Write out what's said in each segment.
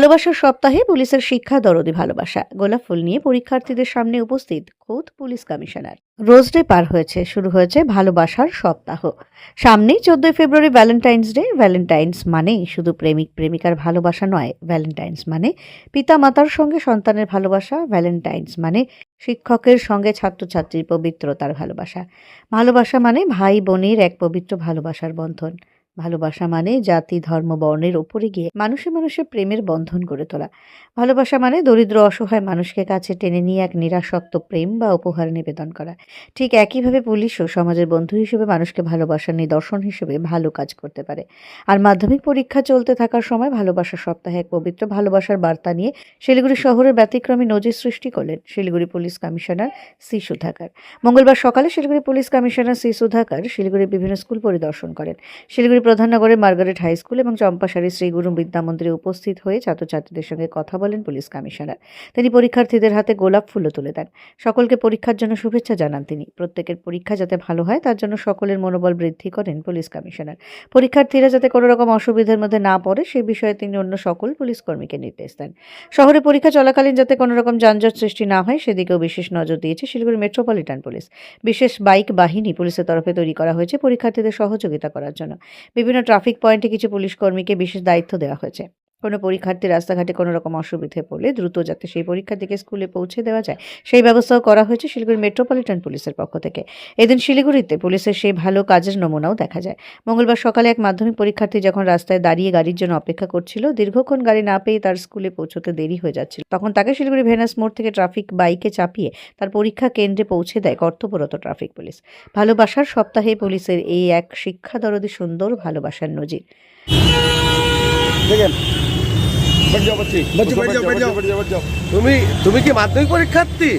ভালোবাসার সপ্তাহে পুলিশের শিক্ষা দরদি ভালোবাসা। গোলাপ ফুল নিয়ে পরীক্ষার্থীদের সামনে উপস্থিত খোদ পুলিশ কমিশনার। রোজ ডে পার হয়েছে, শুরু হয়েছে ভালোবাসার সপ্তাহ। সামনেই চোদ্দই ফেব্রুয়ারি ভ্যালেন্টাইন্স ডে। ভ্যালেন্টাইন্স মানে শুধু প্রেমিক প্রেমিকার ভালোবাসা নয়, ভ্যালেন্টাইন্স মানে পিতা মাতার সঙ্গে সন্তানের ভালোবাসা, ভ্যালেন্টাইন্স মানে শিক্ষকের সঙ্গে ছাত্রছাত্রীর পবিত্রতার ভালোবাসা। ভালোবাসা মানে ভাই বোনের এক পবিত্র ভালোবাসার বন্ধন। ভালোবাসা মানে জাতি, ধর্ম, বর্ণের ওপরে গিয়ে মানুষে মানুষে প্রেমের বন্ধন গড়ে তোলা। ভালোবাসা মানে দরিদ্র, অসহায় মানুষকে কাছে টেনে নিয়ে এক নিরাসক্ত প্রেম বা উপহার নিবেদন করা। ঠিক একইভাবে পুলিশও সমাজের বন্ধু হিসেবে মানুষকে ভালোবাসার নিদর্শন হিসেবে ভালো কাজ করতে পারে। আর মাধ্যমিক পরীক্ষা চলতে থাকার সময় ভালোবাসা সপ্তাহে এক পবিত্র ভালোবাসার বার্তা নিয়ে শিলিগুড়ি শহরের ব্যতিক্রমী নজির সৃষ্টি করলেন Siliguri police commissioner C Sudhakar. মঙ্গলবার সকালে Siliguri police commissioner C Sudhakar শিলিগুড়ির বিভিন্ন স্কুল পরিদর্শন করেন। শিলিগুড়ি প্রধাননগরের মার্গারেট হাই স্কুল এবং চম্পাশাড়ি শ্রীগুরু বিদ্যা মন্দিরে উপস্থিত হয়ে ছাত্রছাত্রীদের সঙ্গে কথা বলেন পুলিশ কমিশনার। তিনি পরীক্ষার্থীদের হাতে গোলাপ ফুলও তুলে দেন। সকলকে পরীক্ষার জন্য শুভেচ্ছা জানান তিনি। প্রত্যেকের পরীক্ষা যাতে ভালো হয়, তার জন্য সকলের মনোবল বৃদ্ধি করেন পুলিশ কমিশনার। পরীক্ষার্থীরা যাতে কোনো রকম অসুবিধার মধ্যে না পড়ে, সে বিষয়ে তিনি অন্য সকল পুলিশ কর্মীকে নির্দেশ দেন। শহরে পরীক্ষা চলাকালীন যাতে কোনো রকম যানজট সৃষ্টি না হয়, সেদিকেও বিশেষ নজর দিয়েছে শিলিগুড়ি মেট্রোপলিটন পুলিশ। বিশেষ বাইক বাহিনী পুলিশের তরফে তৈরি করা হয়েছে পরীক্ষার্থীদের সহযোগিতা করার জন্য। বিভিন্ন ট্রাফিক পয়েন্টে কিছু পুলিশ কর্মীকে বিশেষ দায়িত্ব দেওয়া হয়েছে। কোনো পরীক্ষার্থী রাস্তাঘাটে কোনো রকম অসুবিধে পড়লে দ্রুত যাতে সেই পরীক্ষার্থীকে স্কুলে পৌঁছে দেওয়া যায়, সেই ব্যবস্থাও করা হয়েছে শিলিগুড়ি মেট্রোপলিটন পুলিশের পক্ষ থেকে। এদিন শিলিগুড়িতে পুলিশের সেই ভালো কাজের নমুনাও দেখা যায়। মঙ্গলবার সকালে এক মাধ্যমিক পরীক্ষার্থী যখন রাস্তায় দাঁড়িয়ে গাড়ির জন্য অপেক্ষা করছিল, দীর্ঘক্ষণ গাড়ি না পেয়ে তার স্কুলে পৌঁছতে দেরি হয়ে যাচ্ছিল। তখন তাকে শিলিগুড়ি ভেনাস মোড় থেকে ট্রাফিক বাইকে চাপিয়ে তার পরীক্ষা কেন্দ্রে পৌঁছে দেয় কর্তব্যরত ট্রাফিক পুলিশ। ভালোবাসার সপ্তাহে পুলিশের এই এক শিক্ষা দরদি সুন্দর ভালোবাসার নজির। দেখেন बैठ जाओ बच्ची बच्चे, बैठ जाओ, बैठ जाओ। बैठ जाओ बैठ जाओ তুমি তুমি কি মাধ্যমিক পরীক্ষার্থী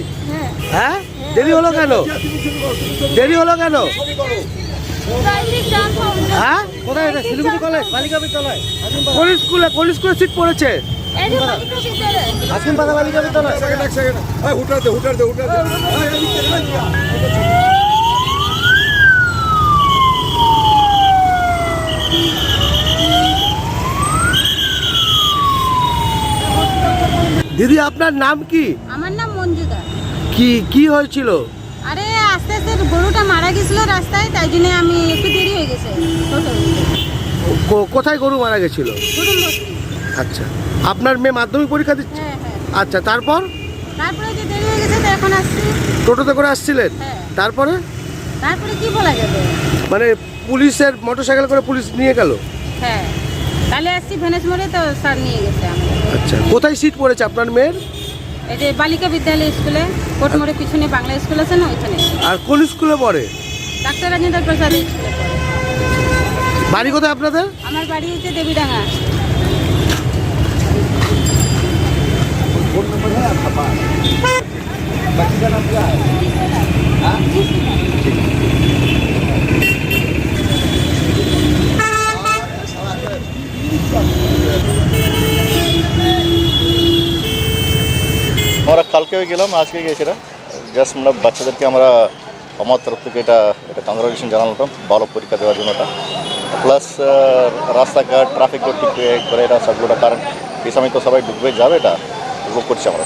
হ্যাঁ দেরি হলো কেন দেরি হলো কেন হ্যাঁ কোথায় এটা শিলিগুড়ি কলেজ বালিকা বিদ্যালয় কোন স্কুলে কোন স্কুলে সিট পড়েছে হাসিম পাতা বালিকা বিদ্যালয় सेकंड एक सेकंड ए हुटर दे দিদি আপনার নাম কি? আমার নাম মঞ্জুদা। কি কি হয়েছিল? আরে আস্তে আস্তে গরুটা মারা গেছিল রাস্তায় তাই জন্য আমি একটু দেরি হয়ে গেছে। কোথায় গরু মারা গেছিল? আচ্ছা। আপনার মেয়ে মাধ্যমিক পরীক্ষা দিচ্ছে? হ্যাঁ হ্যাঁ। আচ্ছা তারপর? তারপরে যে দেরি হয়ে গেছে তো এখন আসছি। টোটোতে করে আসছিলেন? হ্যাঁ। তারপরে? তারপরে কি বলা যাবে? মানে পুলিশের মোটরসাইকেল করে পুলিশ নিয়ে গেল? হ্যাঁ। তাহলে আসছি ভেনেস মোড়ে তো স্যার নিয়ে গেছে আমাদের আচ্ছা কোথায় সিট পড়েছে আপনার মেয়ের? এই যে বালিকা বিদ্যালয় স্কুলে কোটমোড়ের পিছনে বাংলা স্কুল আছে না ওইখানে। আর কোন স্কুলে পড়ে? ডাক্তার রাজেন্দ্র প্রসাদ স্কুলে পড়ে। বাড়ি কোথায় আপনাদের? আমার বাড়ি হচ্ছে দেবীডাঙ্গা। আমরা কালকে গেলাম, আজকে গিয়েছিলাম। জাস্ট মানে বাচ্চাদেরকে আমরা আমার তরফ থেকে এটা এটা কংগ্রাচুলেশন জানালাম, ভালো পরীক্ষা দেওয়ার জন্য এটা। প্লাস রাস্তাঘাট ট্রাফিকও ঠিক করে এটা সবগুলো কারণ এই সময় তো সবাই ডুববে যাবে এটা উপভোগ করছি আমরা।